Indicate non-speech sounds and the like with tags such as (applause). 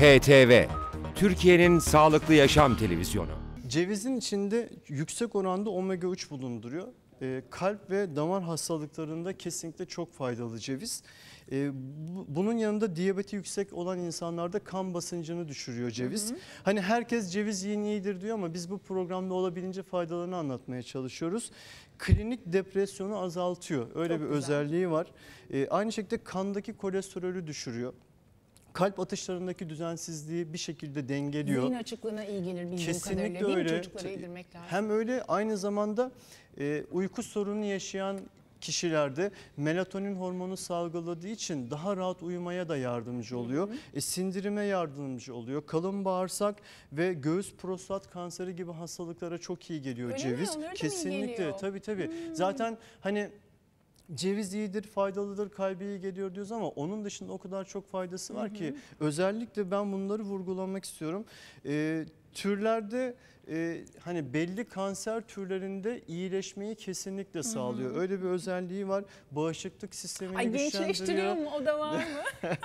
HTV, Türkiye'nin sağlıklı yaşam televizyonu. Cevizin içinde yüksek oranda omega 3 bulunduruyor. Ee, kalp ve damar hastalıklarında kesinlikle çok faydalı ceviz. Ee, bu- bunun yanında diyabeti yüksek olan insanlarda kan basıncını düşürüyor ceviz. Hani herkes ceviz yiyin iyidir diyor ama biz bu programda olabildiğince faydalarını anlatmaya çalışıyoruz. Klinik depresyonu azaltıyor. Öyle Çok bir güzel. özelliği var. Ee, aynı şekilde kandaki kolesterolü düşürüyor. Kalp atışlarındaki düzensizliği bir şekilde dengeliyor. Zihin açıklığına iyi gelir bildiğim Kesinlikle kadarıyla. Değil mi? öyle. Çocuklara yedirmek lazım. Hem öyle aynı zamanda e, uyku sorunu yaşayan kişilerde melatonin hormonu salgıladığı için daha rahat uyumaya da yardımcı oluyor. E, sindirime yardımcı oluyor. Kalın bağırsak ve göğüs prostat kanseri gibi hastalıklara çok iyi geliyor Öyle mi? ceviz. Mı iyi Kesinlikle? Hmm. tabii tabii. Zaten hani Ceviz iyidir, faydalıdır, kalbe iyi geliyor diyoruz ama onun dışında o kadar çok faydası var ki özellikle ben bunları vurgulamak istiyorum. Ee, türlerde e, hani belli kanser türlerinde iyileşmeyi kesinlikle sağlıyor. Öyle bir özelliği var. Bağışıklık sistemini Ay gençleştiriyor güçlendiriyor. mu? O da var mı? (laughs)